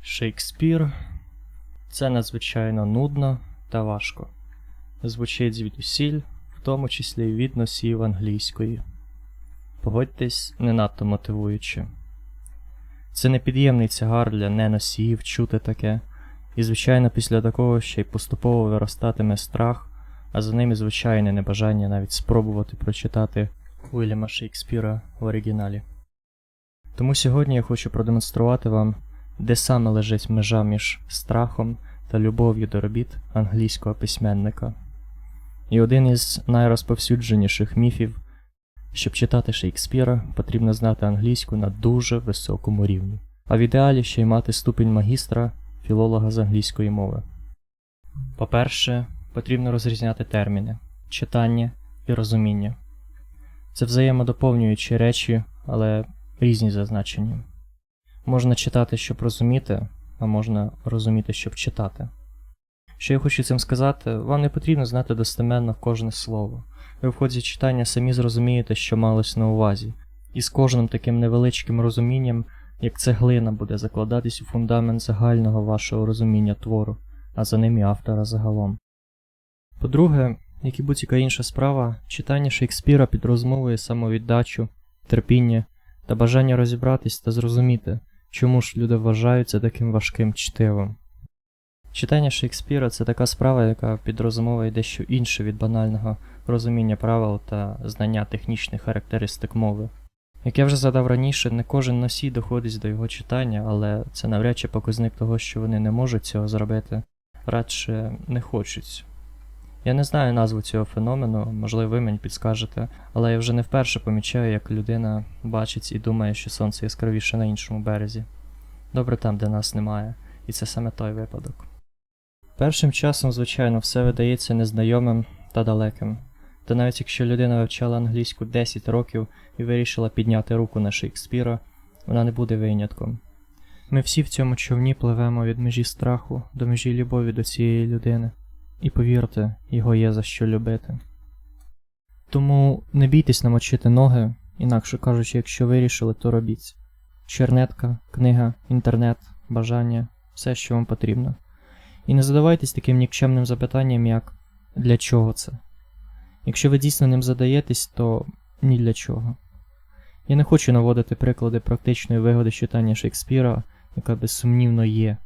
Шекспір це надзвичайно нудно та важко. Звучить звідусіль, в тому числі й від носіїв англійської. Погодьтесь, не надто мотивуюче. Це непід'ємний тягар для неносіїв чути таке, і, звичайно, після такого ще й поступово виростатиме страх, а за ним і звичайне небажання навіть спробувати прочитати Уільяма Шекспіра в оригіналі. Тому сьогодні я хочу продемонструвати вам, де саме лежить межа між страхом та любов'ю до робіт англійського письменника. І один із найрозповсюдженіших міфів, щоб читати Шекспіра, потрібно знати англійську на дуже високому рівні, а в ідеалі ще й мати ступінь магістра, філолога з англійської мови. По-перше, потрібно розрізняти терміни читання і розуміння. Це взаємодоповнюючі речі, але різні за значенням. Можна читати, щоб розуміти, а можна розуміти, щоб читати. Що я хочу цим сказати, вам не потрібно знати достеменно кожне слово. Ви в ході читання самі зрозумієте, що малось на увазі, і з кожним таким невеличким розумінням, як цеглина буде закладатись у фундамент загального вашого розуміння твору, а за ним і автора загалом. По-друге, як і будь-яка інша справа, читання Шекспіра підрозмовує самовіддачу, терпіння та бажання розібратись та зрозуміти, чому ж люди вважають це таким важким чтивом. Читання Шекспіра це така справа, яка підрозумовує дещо інше від банального розуміння правил та знання технічних характеристик мови. Як я вже задав раніше, не кожен носій доходить до його читання, але це навряд чи показник того, що вони не можуть цього зробити, радше не хочуть. Я не знаю назву цього феномену, можливо, ви мені підскажете, але я вже не вперше помічаю, як людина бачить і думає, що сонце яскравіше на іншому березі. Добре там, де нас немає, і це саме той випадок. Першим часом, звичайно, все видається незнайомим та далеким. Та навіть якщо людина вивчала англійську 10 років і вирішила підняти руку на Шекспіра, вона не буде винятком. Ми всі в цьому човні пливемо від межі страху до межі любові до цієї людини. І повірте, його є за що любити. Тому не бійтесь намочити ноги, інакше кажучи, якщо вирішили, то робіть. Чернетка, книга, інтернет, бажання, все, що вам потрібно. І не задавайтесь таким нікчемним запитанням, як для чого це? Якщо ви дійсно ним задаєтесь, то ні для чого. Я не хочу наводити приклади практичної вигоди читання Шекспіра, яка безсумнівно є.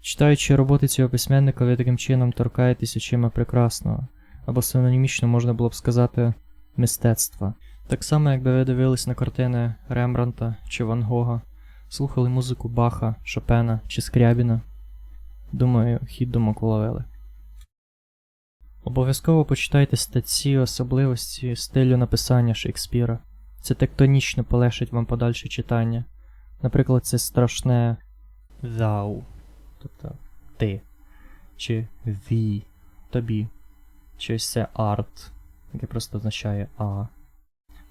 Читаючи роботи цього письменника, ви таким чином торкаєтесь очима прекрасного, або синонімічно можна було б сказати мистецтва. Так само, якби ви дивились на картини Рембранта чи Ван Гога, слухали музику Баха, Шопена чи Скрябіна. Думаю, хід думок уловили. Обов'язково почитайте статті особливості стилю написання Шекспіра. Це тектонічно полегшить вам подальше читання. Наприклад, це страшне thou, тобто ти, чи thee, тобі, чи ось це art, яке просто означає а.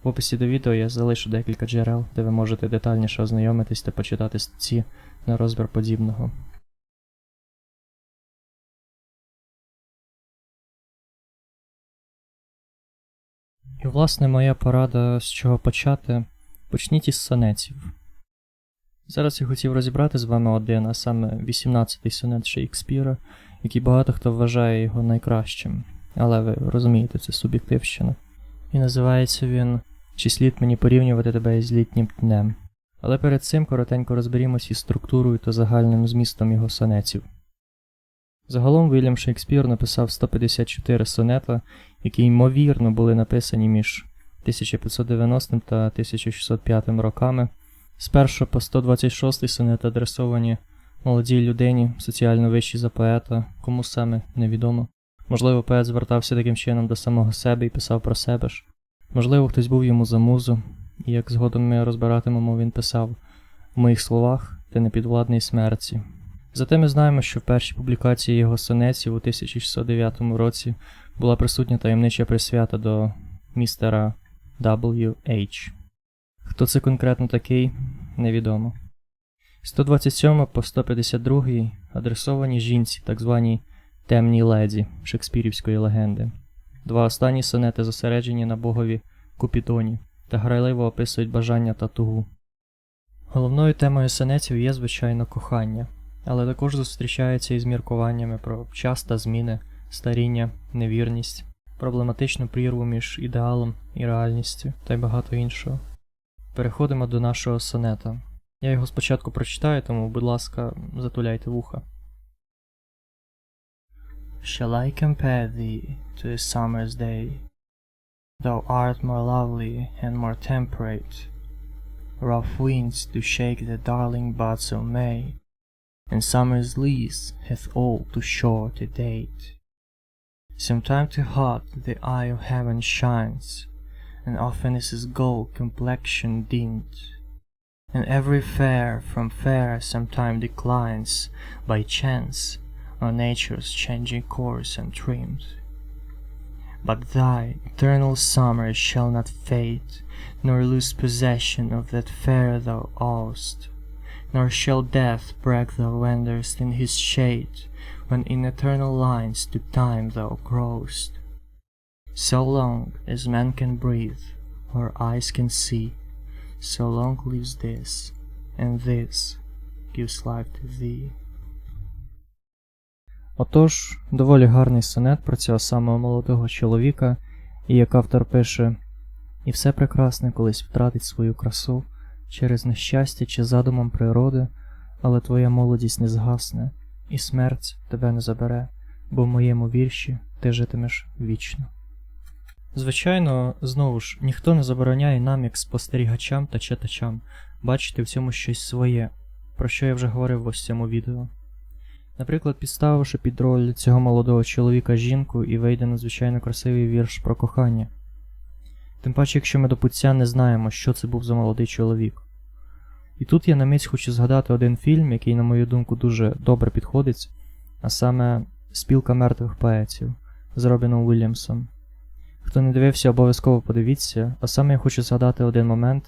В описі до відео я залишу декілька джерел, де ви можете детальніше ознайомитись та почитати статті на розбір подібного. І, власне, моя порада, з чого почати, почніть із сонетів. Зараз я хотів розібрати з вами один, а саме 18-й сонет Шекспіра, який багато хто вважає його найкращим. Але ви розумієте, це суб'єктивщина. І називається він Чи слід мені порівнювати тебе із літнім днем. Але перед цим коротенько розберімось із структурою та загальним змістом його сонетів. Загалом Вільям Шекспір написав 154 сонета, які ймовірно були написані між 1590 та 1605 роками. 1 по 126 сонет адресовані молодій людині, соціально вищій за поета, кому саме невідомо. Можливо, поет звертався таким чином до самого себе і писав про себе ж. Можливо, хтось був йому за музу, і як згодом ми розбиратимемо, він писав в моїх словах ти не підвладний смерті. Зате ми знаємо, що в першій публікації його сонетів у 1609 році була присутня таємнича присвята до містера W.H. Хто це конкретно такий, невідомо. 127 по 152 адресовані жінці, так званій темній леді шекспірівської легенди. Два останні сонети зосереджені на богові Купідоні та грайливо описують бажання та тугу. Головною темою сонетів є, звичайно, кохання. але також зустрічається із міркуваннями про час та зміни, старіння, невірність, проблематичну прірву між ідеалом і реальністю та й багато іншого. Переходимо до нашого сонета. Я його спочатку прочитаю, тому, будь ласка, затуляйте вуха. Shall I compare thee to a summer's day? Thou art more lovely and more temperate. Rough winds do shake the darling buds of May, and summer's lease hath all too short a date. Sometime too hot the eye of heaven shines, and often is his gold complexion dimmed. And every fair from fair sometime declines by chance on nature's changing course and trimmed. But thy eternal summer shall not fade, nor lose possession of that fair thou owest, nor shall death break thou wanderest in his shade, when in eternal lines to time thou growest. So long as man can breathe, or eyes can see, so long lives this, and this gives life to thee. Отож, доволі гарний сонет про цього самого молодого чоловіка, і як автор пише: І все прекрасне колись втратить свою красу через нещастя чи задумом природи, але твоя молодість не згасне, і смерть тебе не забере, бо в моєму вірші ти житимеш вічно. Звичайно, знову ж, ніхто не забороняє нам, як спостерігачам та читачам, бачити в цьому щось своє, про що я вже говорив ось цьому відео. Наприклад, підставивши під роль цього молодого чоловіка жінку і вийде надзвичайно красивий вірш про кохання. Тим паче, якщо ми до пуття не знаємо, що це був за молодий чоловік. І тут я на мить хочу згадати один фільм, який, на мою думку, дуже добре підходить, а саме Спілка мертвих поетів з Робіном Уільямсом. Хто не дивився, обов'язково подивіться, а саме я хочу згадати один момент,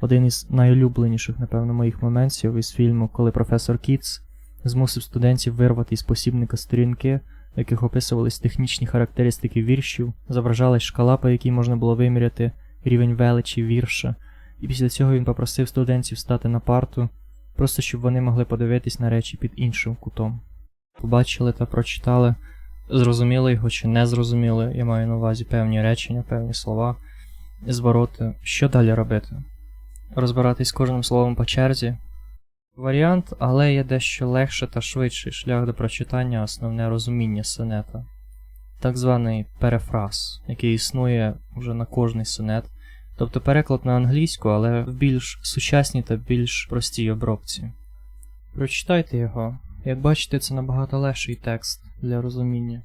один із найулюбленіших, напевно, моїх моментів із фільму, коли професор Кітс змусив студентів вирвати із посібника сторінки, в яких описувались технічні характеристики віршів, зображалась шкала, по якій можна було виміряти рівень величі вірша, і після цього він попросив студентів стати на парту, просто щоб вони могли подивитись на речі під іншим кутом. Побачили та прочитали, зрозуміли його чи не зрозуміли, я маю на увазі певні речення, певні слова, звороти. Що далі робити? Розбиратись кожним словом по черзі, Варіант, але є дещо легше та швидший шлях до прочитання основне розуміння сонета, так званий перефраз, який існує вже на кожний сонет, тобто переклад на англійську, але в більш сучасній та більш простій обробці. Прочитайте його, як бачите, це набагато легший текст для розуміння.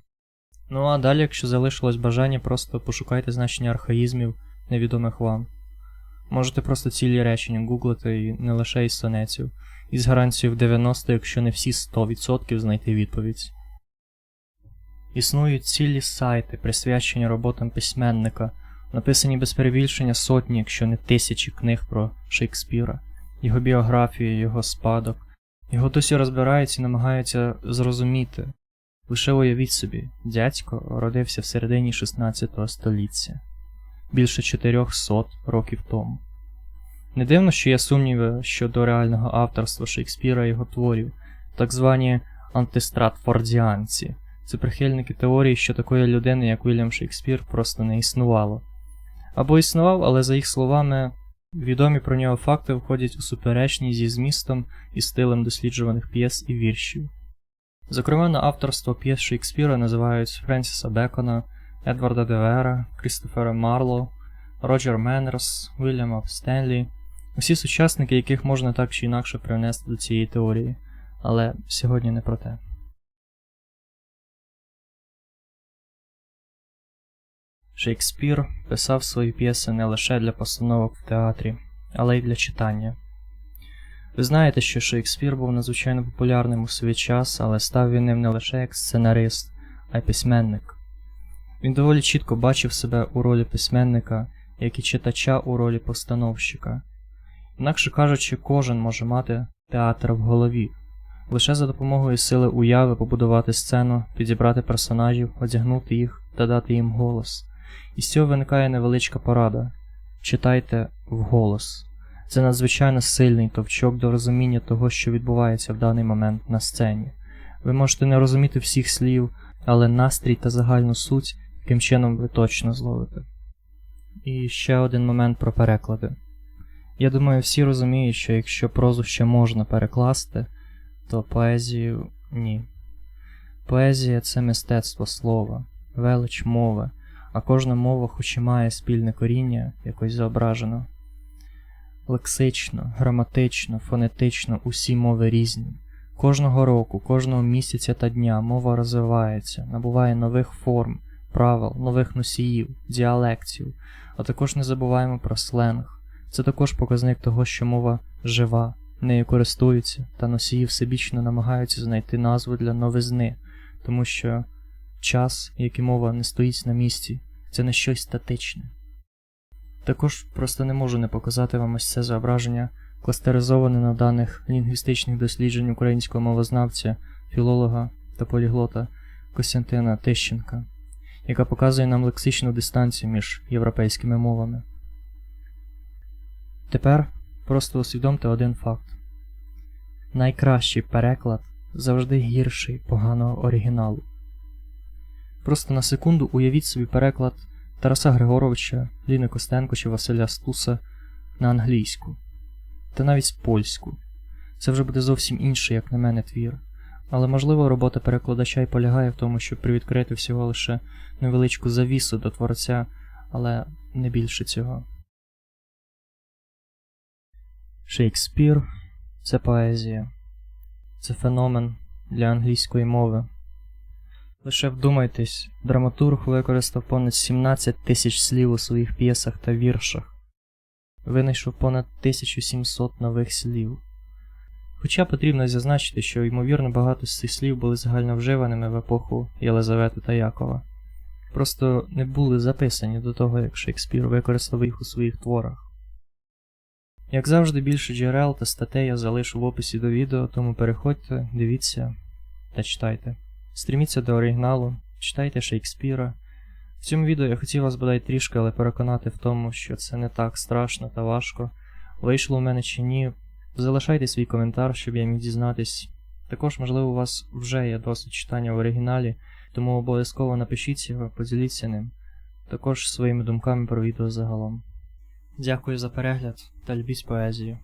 Ну а далі, якщо залишилось бажання, просто пошукайте значення архаїзмів, невідомих вам. Можете просто цілі речення гуглити і не лише із сонетів із гарантією в 90, якщо не всі 100% знайти відповідь. Існують цілі сайти, присвячені роботам письменника, написані без перебільшення сотні, якщо не тисячі книг про Шекспіра, його біографію, його спадок. Його досі розбираються і намагаються зрозуміти. Лише уявіть собі, дядько родився в середині 16 століття, більше 400 років тому. Не дивно, що є сумніви щодо реального авторства Шекспіра і його творів, так звані антистратфордіанці. Це прихильники теорії, що такої людини, як Вільям Шекспір, просто не існувало. Або існував, але за їх словами, відомі про нього факти входять у суперечність зі змістом і стилем досліджуваних п'єс і віршів. Зокрема, на авторство п'єс Шекспіра називають Френсіса Бекона, Едварда Девера, Крістофера Марло, Роджер Меннерс, Вільяма Стенлі. Усі сучасники, яких можна так чи інакше привнести до цієї теорії, але сьогодні не про те. Шекспір писав свої п'єси не лише для постановок в театрі, але й для читання. Ви знаєте, що Шекспір був надзвичайно популярним у свій час, але став він ним не лише як сценарист, а й письменник. Він доволі чітко бачив себе у ролі письменника, як і читача у ролі постановщика. Інакше кажучи, кожен може мати театр в голові, лише за допомогою сили уяви побудувати сцену, підібрати персонажів, одягнути їх та дати їм голос. І з цього виникає невеличка порада читайте вголос. Це надзвичайно сильний товчок до розуміння того, що відбувається в даний момент на сцені. Ви можете не розуміти всіх слів, але настрій та загальну суть, яким чином ви точно зловите. І ще один момент про переклади. Я думаю, всі розуміють, що якщо прозу ще можна перекласти, то поезію ні. Поезія це мистецтво слова, велич мови, а кожна мова хоч і має спільне коріння, якось зображено. Лексично, граматично, фонетично усі мови різні. Кожного року, кожного місяця та дня мова розвивається, набуває нових форм, правил, нових носіїв, діалектів, а також не забуваємо про сленг. Це також показник того, що мова жива, нею користуються, та носії всебічно намагаються знайти назву для новизни, тому що час, як і мова, не стоїть на місці, це не щось статичне. Також просто не можу не показати вам ось це зображення, кластеризоване на даних лінгвістичних досліджень українського мовознавця, філолога та поліглота Костянтина Тищенка, яка показує нам лексичну дистанцію між європейськими мовами. Тепер просто усвідомте один факт: найкращий переклад завжди гірший поганого оригіналу. Просто на секунду уявіть собі переклад Тараса Григоровича, Ліни Костенко чи Василя Стуса на англійську, та навіть польську. Це вже буде зовсім інший, як на мене, твір. Але можливо робота перекладача й полягає в тому, щоб привідкрити всього лише невеличку завісу до творця, але не більше цього. Шекспір це поезія, це феномен для англійської мови. Лише вдумайтесь, драматург використав понад 17 тисяч слів у своїх п'єсах та віршах, винайшов понад 1700 нових слів. Хоча потрібно зазначити, що ймовірно багато з цих слів були загальновживаними в епоху Єлизавети та Якова, просто не були записані до того, як Шекспір використав їх у своїх творах. Як завжди, більше джерел та статей я залишу в описі до відео, тому переходьте, дивіться та читайте. Стріміться до оригіналу, читайте Шекспіра. В цьому відео я хотів вас бодай трішки, але переконати в тому, що це не так страшно та важко. Вийшло у мене чи ні. Залишайте свій коментар, щоб я міг дізнатись. Також, можливо, у вас вже є досвід читання в оригіналі, тому обов'язково напишіть його, поділіться ним. Також своїми думками про відео загалом. Дякую за перегляд та любіть поезію.